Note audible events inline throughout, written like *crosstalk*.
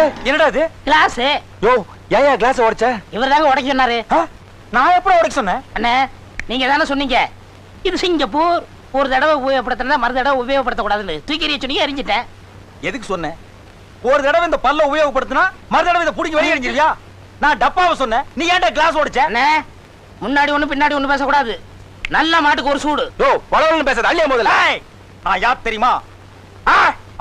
என்னடா இது? கிளாஸ். யோ ஏன் கிளாஸ் உடைச்ச? இவர் தாங்க உடைக்க சொன்னாரு? நான் எப்படி உடைக்க சொன்னேன்? அண்ணே நீங்க தானே சொன்னீங்க. இது சிங்கப்பூர். ஒரு தடவை உபயோகப்படுத்தினா மறு தடவை உபயோகப்படுத்தக்கூடாதுன்னு தூக்கி எறிய சொன்னீங்க எரிஞ்சிட்டேன். எதுக்கு சொன்னேன்? ஒரு தடவை இந்த பல்ல உபயோகப்படுத்தினா மறு தடவை இதை பிடிக்க வெளியே அடிஞ்சிருவியா நான் டப்பாவை சொன்னேன். நீ ஏன்டா கிளாஸ் உடைச்ச? அண்ணே முன்னாடி ஒண்ணு பின்னாடி ஒண்ணு பேசக்கூடாது. நல்ல மாட்டுக்கு ஒரு சூடு. யோ பலவன் பேசுறது அள்ளிய முதல்ல. நான் யார் தெரியுமா? ஆ,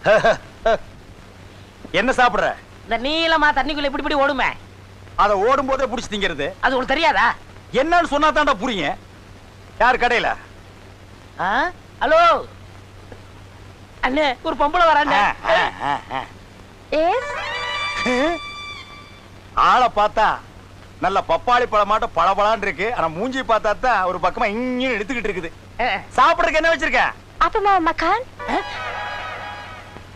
*laughs* என்ன சாப்பிடுற? இந்த நீளமா தண்ணிக்குள்ள இப்படி இப்படி ஓடுமே. அத ஓடும் போதே புடிச்சு திங்கிறது. அது உங்களுக்கு தெரியாதா? என்னன்னு சொன்னா தாண்டா புரியுங்க. யார் கடையில? ஹலோ? அண்ணே ஒரு பொம்பளை வராண்ணே ஆளை பார்த்தா நல்ல பப்பாளி பழமாட்டம் பளபளான்னு இருக்கு. ஆனா மூஞ்சி பார்த்தா தான் ஒரு பக்கமா இங்கே எடுத்துக்கிட்டு இருக்குது. சாப்பிடுறதுக்கு என்ன வச்சிருக்க? mau makan?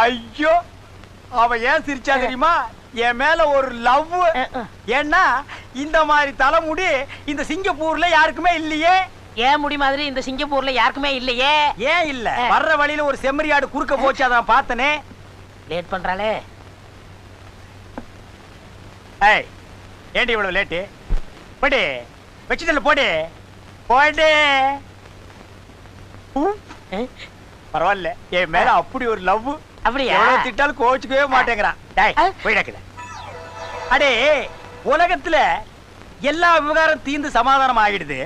ஐயோ அவ ஏன் சிரிச்சா தெரியுமா? என் மேல ஒரு லவ் ஏன்னா இந்த மாதிரி தலைமுடி இந்த சிங்கப்பூர்ல யாருக்குமே இல்லையே. ஏன் முடி மாதிரி இந்த சிங்கப்பூர்ல யாருக்குமே இல்லையே? ஏன் இல்ல? வர்ற வழியில ஒரு செம்மறியாடு குறுக்க போச்சு அதான் பார்த்தனே. லேட் பண்றாளே. ஏய் ஏண்டி இவ்வளவு லேட்டு போடி வச்சுதல்ல போடி. போடி. பரவாயில்ல. என் மேல அப்படி ஒரு லவ் அப்படியா? திட்டாலும் கோச்சுக்கவே மாட்டேங்கிறான். அடே உலகத்துல எல்லா விவகாரம் தீர்ந்து சமாதானம் ஆகிடுது.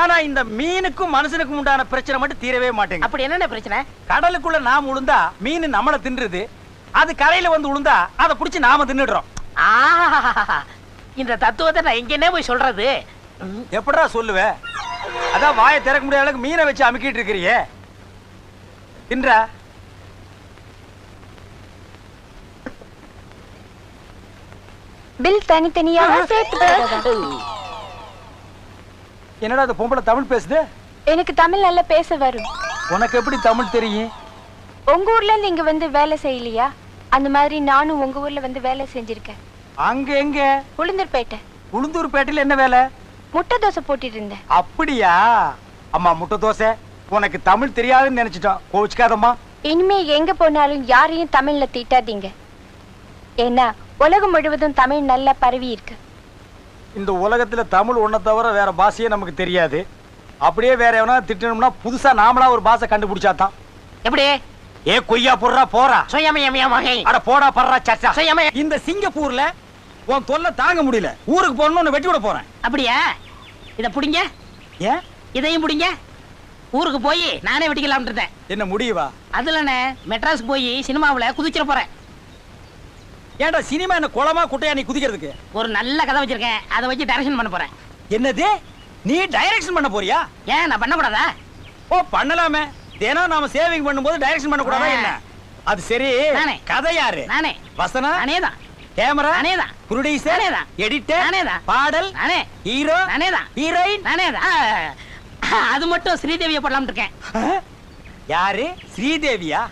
ஆனா இந்த மீனுக்கும் மனுஷனுக்கும் உண்டான பிரச்சனை மட்டும் தீரவே மாட்டேங்குது. அப்படி என்னென்ன பிரச்சனை? கடலுக்குள்ள நாம உளுந்தா மீன் நம்மள தின்றுது. அது கரையில வந்து உளுந்தா அதை புடிச்சு நாம தின்னுடுறோம். இந்த தத்துவத்தை நான் எங்கன்னே போய் சொல்றது? ம், எப்படிடா சொல்லுவ? அதான் வாயை திறக்க முடியாத அளவுக்கு மீனை வச்சு அமுக்கிட்டு இருக்கிறியே. தின்றா Bil தனித்தனியாக சேர்த்து? என்னடா அந்த பொம்பளை தமிழ் பேசுது? எனக்கு தமிழ் நல்லா பேச வரும். உனக்கு எப்படி தமிழ் தெரியும்? உங்க ஊர்ல இருந்து இங்க வந்து வேலை செய்யலையா? அந்த மாதிரி நானும் உங்க ஊர்ல வந்து வேலை செஞ்சிருக்கேன். அங்க எங்க? உளுந்தூர்பேட்டை. உளுந்தூர்பேட்டையில என்ன வேலை? முட்டை தோசை போட்டுட்டு இருந்தேன். அப்படியா? அம்மா முட்டை தோசை? உனக்கு தமிழ் தெரியாதுன்னு நினைச்சிட்டோம் கோவிச்சுக்காதம்மா. இனிமே எங்க போனாலும் யாரையும் தமிழ்ல திட்டாதீங்க. ஏன்னா உலகம் முழுவதும் தமிழ் நல்லா பரவி இருக்கு. இந்த உலகத்துல தமிழ் ஒன்றை தவிர வேற பாஷையே நமக்கு தெரியாது. அப்படியே வேற எவனா திட்டணும்னா புதுசா நாமளா ஒரு பாஷை கண்டுபிடிச்சாதான். எப்படி ஏ கொய்யா போடுறா போறா. அட போடா படுறா சச்சா இந்த சிங்கப்பூர்ல உன் தொல்லை தாங்க முடியல. ஊருக்கு போகணும்னு வெட்டி விட போறேன். அப்படியா? இத புடிங்க. ஏன் இதையும் புடிங்க. ஊருக்கு போய் நானே வெட்டிக்கலாம்னு இருந்தேன். என்ன முடியவா? அதுலண்ணே மெட்ராஸ் போய் சினிமாவுல குதிச்சிட போறேன். ஏன்டா சினிமா என்ன குளமா குட்டையா நீ குதிக்கிறதுக்கு? ஒரு நல்ல கதை வச்சிருக்கேன். அதை வச்சு டைரக்ஷன் பண்ண போறேன். என்னது? நீ டைரக்ஷன் பண்ண போறியா? ஏன் நான் பண்ணக்கூடாதா? ஓ பண்ணலாமே. தினம் நாம சேவிங் பண்ணும்போது டைரக்ஷன் பண்ண கூடாதா ஆ. என்ன? அது சரி. கதை யாரு? நானே. வசனா? நானே தான். கேமரா? நானே தான். ப்ரொடியூசர் நானே தான். எடிட்டர் நானே தான். பாடல்? நானே. ஹீரோ நானே தான். ஹீரோயின் நானே தான். அது மட்டும் ஸ்ரீதேவியை போடலாம்னு இருக்கேன். யாரு? ஸ்ரீதேவியா?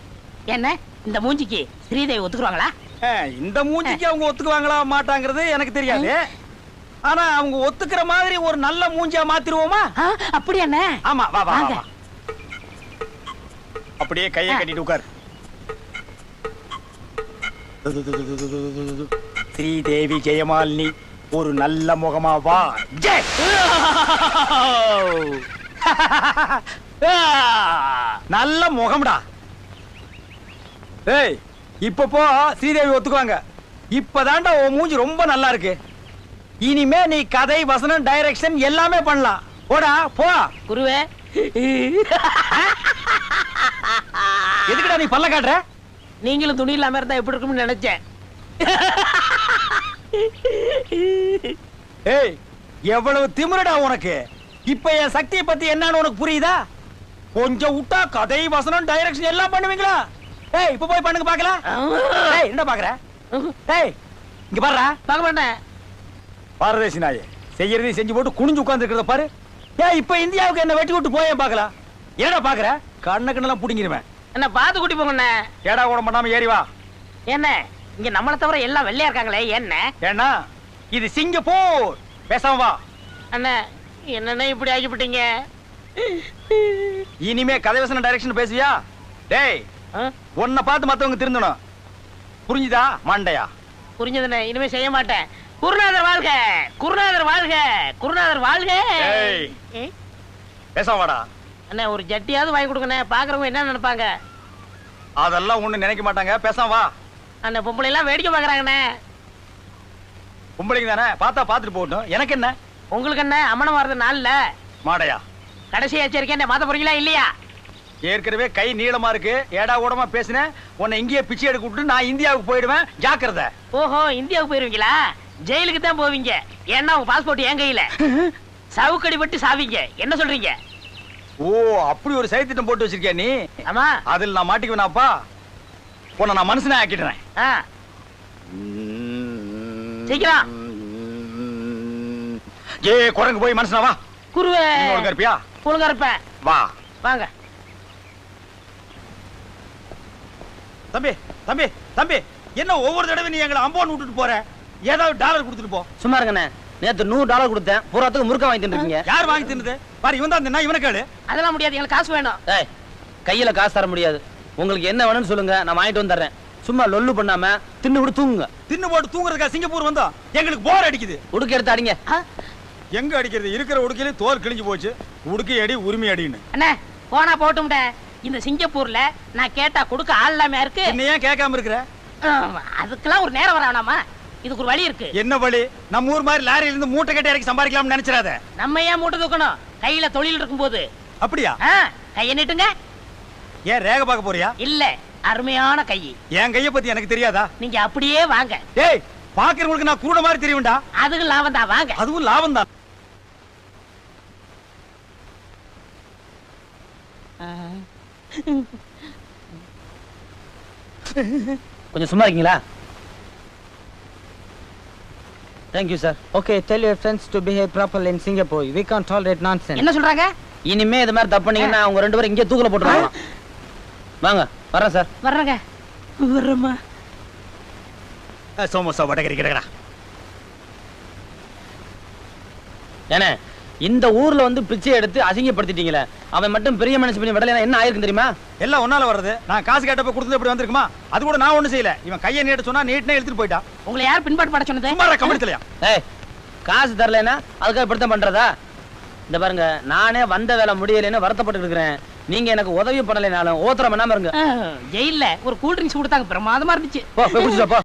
என்ன? இந்த மூஞ்சிக்கு ஸ்ரீதேவி ஒத்துக்குறாங்களா ஆ, இந்த மூஞ்சிக்கு அவங்க ஒத்துக்குவாங்களா மாட்டாங்கிறது எனக்கு தெரியாது. ஆனா அவங்க ஒத்துக்கிற மாதிரி ஒரு நல்ல மூஞ்சியா மாத்திருவோமா? அப்படி என்ன? ஆமா வா வா, அப்படியே கையை. கட்டிட்டு உட்கார். ஸ்ரீதேவி ஜெயமாலினி ஒரு நல்ல முகமா வா. ஜெய். *laughs* நல்ல முகம்டா. ஏய் இப்ப போ ஸ்ரீதேவி ஒத்துக்குவாங்க. இப்பதான்டா உன் மூஞ்சி ரொம்ப நல்லா இருக்கு. இனிமே நீ கதை வசனம் டைரக்ஷன் எல்லாமே பண்ணலாம். போடா போ. குருவே. எதுக்குடா நீ பல்ல காட்டுற? நீங்களும் துணி இல்லாம இருந்தா எப்படி இருக்கும்னு நினைச்சேன். ஏய் எவ்வளவு திமிருடா உனக்கு. இப்ப என் சக்தியை பத்தி என்னன்னு உனக்கு புரியுதா? கொஞ்சம் விட்டா கதை வசனம் டைரக்ஷன் எல்லாம் பண்ணுவீங்களா? ஏய் இப்ப போய் பண்ணுங்க பாக்கலாம் ஏய் என்ன பாக்குற ஏய் இங்க பாருடா. பார்க்க மாட்டேன் பாரதேசி நாயே செய்யறதையும் செஞ்சு போட்டு குனிஞ்சு உட்கார்ந்து இருக்கிறத பாரு. ஏன் இப்ப இந்தியாவுக்கு என்ன வெட்டி விட்டு போயே பாக்கலாம் என்னடா பாக்குற கண்ண கண்ணெல்லாம் புடிங்கிருவேன். என்ன பார்த்து கூட்டி போங்கண்ணே. ஏடா கூட பண்ணாம ஏறி வா. என்ன இங்க நம்மளை தவிர எல்லாம் வெள்ளையா இருக்காங்களே என்ன? ஏன்னா இது சிங்கப்பூர். பேசாம வா. அண்ணே என்னண்ணே இப்படி ஆக்கிவிட்டீங்க இனிமே கதை வசனம் டைரக்ஷன் பேசுவியா? டேய்? உன்னை பார்த்து மத்தவங்க திருந்தணும். புரிஞ்சுதா மண்டையா? புரிஞ்சதுண்ணே இனிமே செய்ய மாட்டேன். குருநாதர் வாழ்க குருநாதர் வாழ்க குருநாதர் வாழ்க. பேசாம வாடா. அண்ணே ஒரு ஜட்டியாவது வாங்கி கொடுங்கண்ணே பாக்குறவங்க என்ன நினைப்பாங்க? அதெல்லாம் ஒண்ணு நினைக்க மாட்டாங்க. பேசாம வா. அந்த பொம்பளை எல்லாம் வேடிக்கை பாக்குறாங்கண்ணே பொம்பளைங்க தானே? பார்த்தா பார்த்துட்டு போகட்டும். எனக்கு என்ன? உங்களுக்கு என்ன அம்மனம் வர்றது நாள்ல? மாடையா. கடைசி எச்சரிக்கை மாத்த போறீங்களா இல்லையா? ஏற்கனவே கை நீளமா இருக்கு. ஏடா ஓடமா பேசினேன். உன்னை இங்கேயே பிச்சை எடுக்க விட்டு நான் இந்தியாவுக்கு போயிடுவேன். ஜாக்கிரதை. ஓஹோ இந்தியாவுக்கு போயிருவீங்களா? ஜெயிலுக்கு தான் போவீங்க. ஏன்னா உங்க பாஸ்போர்ட் என் கையில. சவுக்கடி பட்டு சாவீங்க. என்ன சொல்றீங்க? ஓ அப்படி ஒரு சைத்திட்டம் போட்டு வச்சிருக்கியா நீ? ஆமா. அதில் நான் மாட்டிக்குவேனாப்பா? உன்னை நான் மனுஷனே ஆக்கிடுறேன். சீக்கிரம். ஏ குரங்கு போய் மனுஷனா வா. குருவே. ஒழுங்கா இருப்பியா? ஒழுங்கா இருப்பேன். வா. வாங்க. தம்பி தம்பி தம்பி என்ன ஒவ்வொரு தடவை நீ எங்களை அம்போன் விட்டுட்டு போற? ஏதாவது டாலர் கொடுத்துட்டு போ. சும்மா இருங்கண்ணே நேத்து நூறு டாலர் கொடுத்தேன். பூராத்துக்கு முறுக்க வாங்கி தின்னுருக்கீங்க யார் வாங்கி தின்னது? பாரு இவன் தான் இவனை கேளு. அதெல்லாம் முடியாது. எங்களுக்கு காசு வேணும். ஏய் கையில காசு தர முடியாது. உங்களுக்கு என்ன வேணும்னு சொல்லுங்க. நான் வாங்கிட்டு வந்துடுறேன். சும்மா லொல்லு பண்ணாம தின்னு விட்டு தூங்குங்க. தின்னு போட்டு தூங்குறதுக்கா சிங்கப்பூர் வந்தோம்? எங்களுக்கு போர் அடிக்குது. உடுக்க எடுத்து அடிங்க. எங்க அடிக்கிறது? இருக்கிற உடுக்கையில தோல் கிழிஞ்சு போச்சு. உடுக்கை அடி உரிமை அடின்னு. அண்ணே போனா போட்டும்ட. இந்த சிங்கப்பூர்ல நான் கேட்டா கொடுக்க ஆள் இல்லாம இருக்கு? என்ன ஏன் கேட்காம இருக்கிற? அதுக்கெல்லாம் ஒரு நேரம் வரானாமா? இதுக்கு ஒரு வழி இருக்கு. என்ன வழி? நம்ம ஊர் மாதிரி லாரியில இருந்து மூட்டை கட்டி இறக்கி சம்பாதிக்கலாம்னு நினைச்சிடாத. நம்ம ஏன் மூட்டை தூக்கணும்? கையில தொழில் இருக்கும்போது. அப்படியா? ஆ, கையை நீட்டுங்க. ஏன் ரேக பார்க்க போறியா? இல்ல அருமையான கை. என் கைய பத்தி எனக்கு தெரியாதா? நீங்க அப்படியே வாங்க. டேய் பாக்குறவங்களுக்கு நான் கூட மாதிரி தெரியும்டா. அதுக்கு லாபம் தான் வாங்க. அதுவும் லாபம் தான் கொஞ்சம் சும்மா இருக்கீங்களா? Thank you sir Okay, tell your friends to behave properly in Singapore. We can't tolerate nonsense. என்ன சொல்றாங்க? இனிமே இது மாதிரி தப்பு பண்ணீங்கன்னா அவங்க ரெண்டு பேரும் இங்கே தூக்கல போட்டுருவாங்க. வாங்க வரேன் சார் வர்றேங்க. வர்றேம்மா. சோமோசா வடகரி கிடக்கடா ஏனே? இந்த ஊர்ல வந்து பிச்சை எடுத்து அசிங்கப்படுத்திட்டீங்களே. அவன் மட்டும் பெரிய மனுஷன் பண்ணி விடலைன்னா என்ன ஆயிருக்கும் தெரியுமா? எல்லாம் ஒன்னால வர்றது. நான் காசு கேட்டப்ப கொடுத்தது இப்படி வந்திருக்குமா? அது கூட நான் ஒண்ணும் செய்யல. இவன் கையை நீட்ட சொன்னா நீட்னே எடுத்துட்டு போயிட்டா. உங்களை யார் பின்பாட்டு பட சொன்னது? சும்மா கவனித்தலையா ஏய் காசு தரலைன்னா அதுக்காக இப்படித்தான் பண்றதா? இந்த பாருங்க நானே வந்த வேலை முடியலைன்னு வருத்தப்பட்டு இருக்கிறேன். நீங்க எனக்கு உதவி பண்ணலைனாலும் ஓத்திரம் பண்ணாம இருங்க. ஆ, ஜெயில்ல ஒரு கூல் ட்ரிங்க்ஸ் கொடுத்தாங்க. பிரமாதமா இருந்துச்சு.